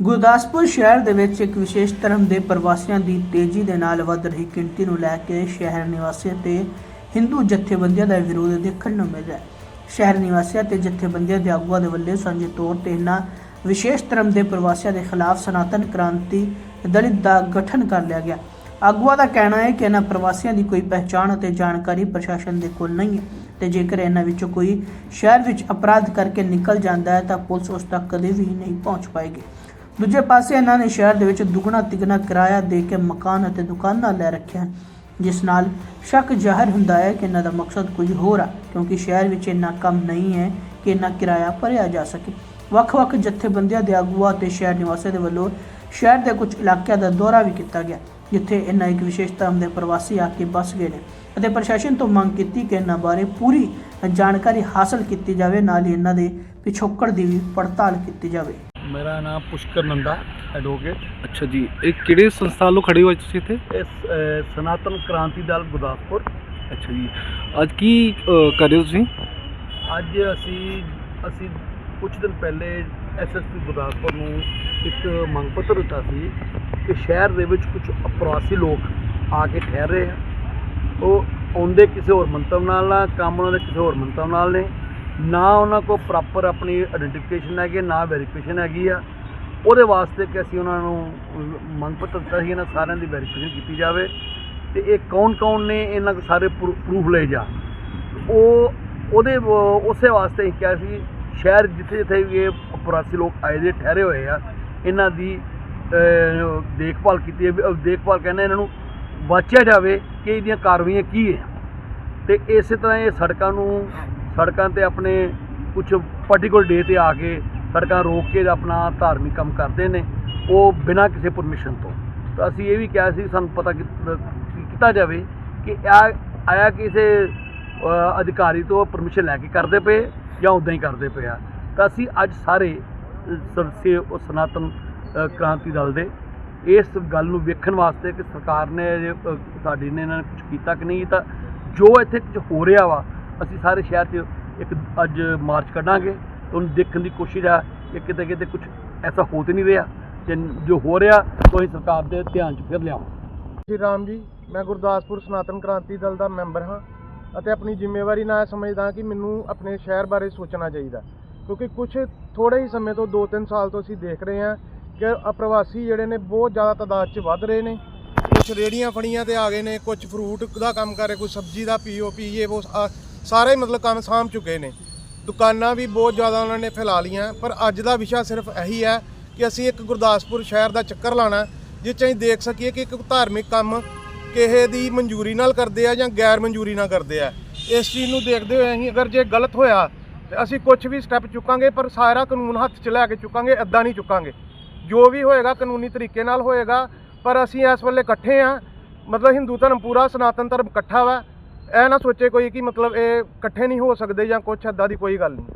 ਗੁਰਦਾਸਪੁਰ ਸ਼ਹਿਰ ਦੇ ਵਿੱਚ ਇੱਕ ਵਿਸ਼ੇਸ਼ ਧਰਮ ਦੇ ਪ੍ਰਵਾਸੀਆਂ ਦੀ ਤੇਜ਼ੀ ਦੇ ਨਾਲ ਵੱਧ ਰਹੀ ਗਿਣਤੀ ਨੂੰ ਲੈ ਕੇ ਸ਼ਹਿਰ ਨਿਵਾਸੀਆਂ ਤੇ ਹਿੰਦੂ ਜਥੇਬੰਦੀਆਂ ਦਾ ਵਿਰੋਧ ਦੇਖਣ ਨੂੰ ਮਿਲ ਰਿਹਾ ਸ਼ਹਿਰ ਨਿਵਾਸੀਆਂ ਤੇ ਜਥੇਬੰਦੀਆਂ ਦੇ ਆਗੂਆਂ ਦੇ ਵੱਲੋਂ ਸਾਂਝੇ ਤੌਰ ਤੇ ਇਹਨਾਂ ਵਿਸ਼ੇਸ਼ ਧਰਮ ਦੇ ਪ੍ਰਵਾਸੀਆਂ ਦੇ ਖਿਲਾਫ ਸਨਾਤਨ ਕ੍ਰਾਂਤੀ ਦਲਿਤ ਦਾ ਗਠਨ ਕਰ ਲਿਆ ਗਿਆ। ਆਗੂਆਂ ਦਾ ਕਹਿਣਾ ਹੈ ਕਿ ਇਹਨਾਂ ਪ੍ਰਵਾਸੀਆਂ ਦੀ ਕੋਈ ਪਹਿਚਾਣ ਅਤੇ ਜਾਣਕਾਰੀ ਪ੍ਰਸ਼ਾਸਨ ਦੇ ਕੋਲ ਨਹੀਂ ਹੈ ਤੇ ਜੇਕਰ ਇਹਨਾਂ ਵਿੱਚੋਂ ਕੋਈ ਸ਼ਹਿਰ ਵਿੱਚ ਅਪਰਾਧ ਕਰਕੇ ਨਿਕਲ ਜਾਂਦਾ ਹੈ ਤਾਂ ਪੁਲਿਸ ਉਸ ਤੱਕ ਕਦੇ ਵੀ ਨਹੀਂ ਪਹੁੰਚ ਪਾਏਗੀ। ਦੂਜੇ ਪਾਸੇ ਇਹਨਾਂ ਨੇ ਸ਼ਹਿਰ ਦੇ ਵਿੱਚ ਦੁੱਗਣਾ ਤਿੱਗਣਾ ਕਿਰਾਇਆ ਦੇ ਕੇ ਮਕਾਨ ਅਤੇ ਦੁਕਾਨਾਂ ਲੈ ਰੱਖਿਆ, ਜਿਸ ਨਾਲ ਸ਼ੱਕ ਜ਼ਾਹਰ ਹੁੰਦਾ ਹੈ ਕਿ ਇਹਨਾਂ ਦਾ ਮਕਸਦ ਕੁਝ ਹੋਰ ਆ, ਕਿਉਂਕਿ ਸ਼ਹਿਰ ਵਿੱਚ ਇੰਨਾ ਕੰਮ ਨਹੀਂ ਹੈ ਕਿ ਇੰਨਾ ਕਿਰਾਇਆ ਭਰਿਆ ਜਾ ਸਕੇ। ਵੱਖ-ਵੱਖ ਜਥੇਬੰਦੀਆਂ ਦੇ ਆਗੂਆਂ ਤੇ ਸ਼ਹਿਰ ਨਿਵਾਸੀਆਂ ਦੇ ਵੱਲੋਂ ਸ਼ਹਿਰ ਦੇ ਕੁਝ ਇਲਾਕਿਆਂ ਦਾ ਦੌਰਾ ਵੀ ਕੀਤਾ ਗਿਆ, ਜਿੱਥੇ ਇਹਨਾਂ ਇੱਕ ਵਿਸ਼ੇਸ਼ ਧਰਮ ਦੇ ਪ੍ਰਵਾਸੀ ਆ ਕੇ ਬਸ ਗਏ ਨੇ ਅਤੇ ਪ੍ਰਸ਼ਾਸਨ ਤੋਂ ਮੰਗ ਕੀਤੀ ਕਿ ਇਹਨਾਂ ਬਾਰੇ ਪੂਰੀ ਜਾਣਕਾਰੀ ਹਾਸਲ ਕੀਤੀ ਜਾਵੇ, ਨਾਲ ਹੀ ਇਹਨਾਂ ਦੇ ਪਿਛੋਕੜ ਦੀ ਵੀ ਪੜਤਾਲ ਕੀਤੀ ਜਾਵੇ। ਮੇਰਾ ਨਾਮ ਪੁਸ਼ਕਰ ਨੰਦਾ ਐਡਵੋਕੇਟ ਅੱਛਾ ਜੀ ਇਹ ਕਿਹੜੇ ਸੰਸਥਾ ਵੱਲੋਂ ਖੜੇ ਹੋਏ ਤੁਸੀਂ ਇੱਥੇ? ਇਸ ਅ, ਸਨਾਤਨ ਕ੍ਰਾਂਤੀ ਦਲ ਗੁਰਦਾਸਪੁਰ। ਅੱਛਾ ਜੀ ਅੱਜ ਕੀ ਅ, ਕਰ ਰਹੇ ਹੋ ਤੁਸੀਂ? ਅੱਜ ਅਸੀਂ ਅਸੀਂ ਕੁਝ ਦਿਨ ਪਹਿਲੇ ਐਸਐਸਪੀ ਗੁਰਦਾਸਪੁਰ ਨੂੰ ਇੱਕ ਮੰਗ ਪੱਤਰ ਦਿੱਤਾ ਸੀ ਕਿ ਸ਼ਹਿਰ ਦੇ ਵਿੱਚ ਕੁਝ ਅਪਰਾਸੀ ਲੋਕ ਆ ਕੇ ਠਹਿਰ ਰਹੇ ਆ। ਉਹ ਆਉਂਦੇ ਕਿਸੇ ਹੋਰ ਮੰਤਵ ਨਾਲ ਨਾ ਕੰਮ ਉਹਨਾਂ ਦੇ ਕਿਸੇ ਹੋਰ ਮੰਤਵ ਨਾਲ ਨੇ। ਨਾ ਉਹਨਾਂ ਕੋਲ ਪ੍ਰੋਪਰ ਆਪਣੀ ਆਇਡੈਂਟੀਫਿਕੇਸ਼ਨ ਹੈਗੀ, ਨਾ ਵੈਰੀਫਿਕੇਸ਼ਨ ਹੈਗੀ ਆ। ਉਹਦੇ ਵਾਸਤੇ ਕਿ ਅਸੀਂ ਉਹਨਾਂ ਨੂੰ ਮੰਗ ਪੱਤਰ ਦਿੱਤਾ ਸੀ, ਇਹਨਾਂ ਸਾਰਿਆਂ ਦੀ ਵੈਰੀਫਿਕੇਸ਼ਨ ਕੀਤੀ ਜਾਵੇ। ਤੇ ਇਹ ਕੌਣ ਕੌਣ ਨੇ, ਇਹਨਾਂ ਕੋ ਸਾਰੇ ਪ੍ਰੂਫ ਲਏ ਜਾ। ਉਹ, ਉਹਦੇ ਵ- ਉਸੇ ਵਾਸਤੇ ਹੀ ਕਿਹਾ ਸੀ, ਸ਼ਹਿਰ ਜਿੱਥੇ ਜਿੱਥੇ ਵੀ ਇਹ ਪ੍ਰਵਾਸੀ ਲੋਕ ਆਏ ਦੇ, ਠਹਿਰੇ ਹੋਏ ਆ, ਇਹਨਾਂ ਦੀ ਦੇਖਭਾਲ ਕੀਤੀ ਹੈ ਦੇਖਭਾਲ ਕਹਿੰਦੇ ਇਹਨਾਂ ਨੂੰ ਵਾਚਿਆ ਜਾਵੇ ਕਿ ਇਹਦੀਆਂ ਕਾਰਵਾਈਆਂ ਕੀ ਹੈ। ਤੇ ਇਸੇ ਤਰ੍ਹਾਂ ਇਹ ਸੜਕਾਂ ਨੂੰ ਸੜਕਾਂ ਤੇ ਆਪਣੇ ਕੁਝ ਪਾਰਟਿਕੂਲਰ ਡੇ ਤੇ ਆ ਕੇ ਸੜਕਾਂ ਰੋਕ ਕੇ ਆਪਣਾ ਧਾਰਮਿਕ ਕੰਮ ਕਰਦੇ ਨੇ ਉਹ ਬਿਨਾਂ ਕਿਸੇ ਪਰਮਿਸ਼ਨ ਤੋਂ। ਤਾਂ ਅਸੀਂ ਇਹ ਵੀ ਕਿਹਾ ਸੀ ਸਾਨੂੰ ਪਤਾ ਕੀ- ਕੀਤਾ ਜਾਵੇ ਕਿ ਆਇਆ ਕਿਸੇ ਅਧਿਕਾਰੀ ਤੋਂ ਪਰਮਿਸ਼ਨ ਲੈ ਕੇ ਕਰਦੇ ਪਏ ਜਾਂ ਉਦਾਂ ਹੀ ਕਰਦੇ ਪਏ ਆ। ਤਾਂ ਅਸੀਂ ਅੱਜ ਸਾਰੇ ਅ, ਸਰਸੇ ਉਹ ਸਨਾਤਨ ਕ੍ਰਾਂਤੀ ਦਲ ਦੇ ਇਸ ਗੱਲ ਨੂੰ ਵੇਖਣ ਵਾਸਤੇ ਕਿ ਸਰਕਾਰ ਨੇ ਜੇ, ਸਾਡੀ ਨੇ ਇਹਨਾਂ ਨੇ ਕੁਝ ਕੀਤਾ ਕਿ ਨਹੀਂ ਤਾਂ ਜੋ ਇੱਥੇ ਕੁਝ ਹੋ ਰਿਹਾ ਵਾ ਅਸੀਂ ਸਾਰੇ ਸ਼ਹਿਰ 'ਚ ਇੱਕ ਅੱਜ ਮਾਰਚ ਕੱਢਾਂਗੇ ਉਹਨੂੰ ਦੇਖਣ ਦੀ ਕੋਸ਼ਿਸ਼ ਆ ਕਿ ਕਿਤੇ ਕਿਤੇ ਕੁਝ ਐਸਾ ਹੋ ਤੇ ਨਹੀਂ ਰਿਹਾ, ਤੇ ਜੋ ਹੋ ਰਿਹਾ, ਉਹ ਸਰਕਾਰ ਦੇ ਧਿਆਨ 'ਚ ਫਿਰ ਲਿਆਵਾਂ ਸ਼੍ਰੀ ਰਾਮ ਜੀ, ਮੈਂ ਗੁਰਦਾਸਪੁਰ ਸਨਾਤਨ ਕ੍ਰਾਂਤੀ ਦਲ ਦਾ ਮੈਂਬਰ ਹਾਂ ਅਤੇ ਆਪਣੀ ਜ਼ਿੰਮੇਵਾਰੀ ਨਾਲ ਇਹ ਸਮਝਦਾ ਕਿ ਮੈਨੂੰ ਆਪਣੇ ਸ਼ਹਿਰ ਬਾਰੇ ਸੋਚਣਾ ਚਾਹੀਦਾ ਕਿਉਂਕਿ ਕੁਝ ਥੋੜੇ ਹੀ ਸਮੇਂ ਤੋਂ 2-3 ਸਾਲ ਤੋਂ ਅਸੀਂ ਦੇਖ ਰਹੇ ਹਾਂ ਕਿ ਅਪ੍ਰਵਾਸੀ ਜਿਹੜੇ ਨੇ ਬਹੁਤ ਜ਼ਿਆਦਾ ਤਾਦਾਦ 'ਚ ਵੱਧ ਰਹੇ ਨੇ। ਕੁਝ ਰੇੜੀਆਂ ਫੜੀਆਂ ਤੇ ਆ ਗਏ ਨੇ ਕੁਝ ਫਰੂਟ ਦਾ ਕੰਮ ਕਰ ਰਹੇ, ਕੋਈ ਸਬਜ਼ੀ ਦਾ ਪੀਓ, ਪੀਏ, ਉਹ ਸਾਰੇ ਮਤਲਬ ਕੰਮ ਸਾਂਭ ਚੁੱਕੇ ਨੇ। ਦੁਕਾਨਾਂ ਵੀ ਬਹੁਤ ਜ਼ਿਆਦਾ ਉਹਨਾਂ ਨੇ ਫੈਲਾ ਲੀਆਂ ਪਰ ਅੱਜ ਦਾ ਵਿਸ਼ਾ ਸਿਰਫ ਇਹੀ ਹੈ ਕਿ ਅਸੀਂ ਇੱਕ ਗੁਰਦਾਸਪੁਰ ਸ਼ਹਿਰ ਦਾ ਚੱਕਰ ਲਾਣਾ ਜਿਸ 'ਚ ਅਸੀਂ ਦੇਖ ਸਕੀਏ ਕਿ ਇੱਕ ਧਾਰਮਿਕ ਕੰਮ ਕਿਸੇ ਦੀ ਮਨਜ਼ੂਰੀ ਨਾਲ ਕਰਦੇ ਆ ਜਾਂ ਗੈਰ ਮਨਜ਼ੂਰੀ ਨਾਲ ਕਰਦੇ ਆ। ਇਸ ਚੀਜ਼ ਨੂੰ ਦੇਖਦੇ ਹੋਏ ਅਸੀਂ ਅਗਰ ਜੇ ਗਲਤ ਹੋਇਆ, ਤੇ ਅਸੀਂ ਕੁਝ ਵੀ ਸਟੈਪ ਚੁੱਕਾਂਗੇ, ਪਰ ਸਾਰਾ ਕਾਨੂੰਨ ਹੱਥ 'ਚ ਲੈ ਕੇ ਚੁੱਕਾਂਗੇ ਐਦਾਂ ਨਹੀਂ ਚੁੱਕਾਂਗੇ। ਜੋ ਵੀ ਹੋਏਗਾ ਕਾਨੂੰਨੀ ਤਰੀਕੇ ਨਾਲ ਹੋਏਗਾ, ਪਰ ਅਸੀਂ ਇਸ ਵੇਲੇ ਇਕੱਠੇ ਆ। ਮਤਲਬ ਹਿੰਦੂ ਧਰਮ ਪੂਰਾ ਸਨਾਤਨ ਧਰਮ ਇਕੱਠਾ ਵਾ ਇਹ ਨਾ ਸੋਚੇ ਕੋਈ ਕਿ ਮਤਲਬ ਇਹ ਇਕੱਠੇ ਨਹੀਂ ਹੋ ਸਕਦੇ ਜਾਂ ਕੁਛ ਐਦਾਂ ਦੀ ਕੋਈ ਗੱਲ ਨਹੀਂ।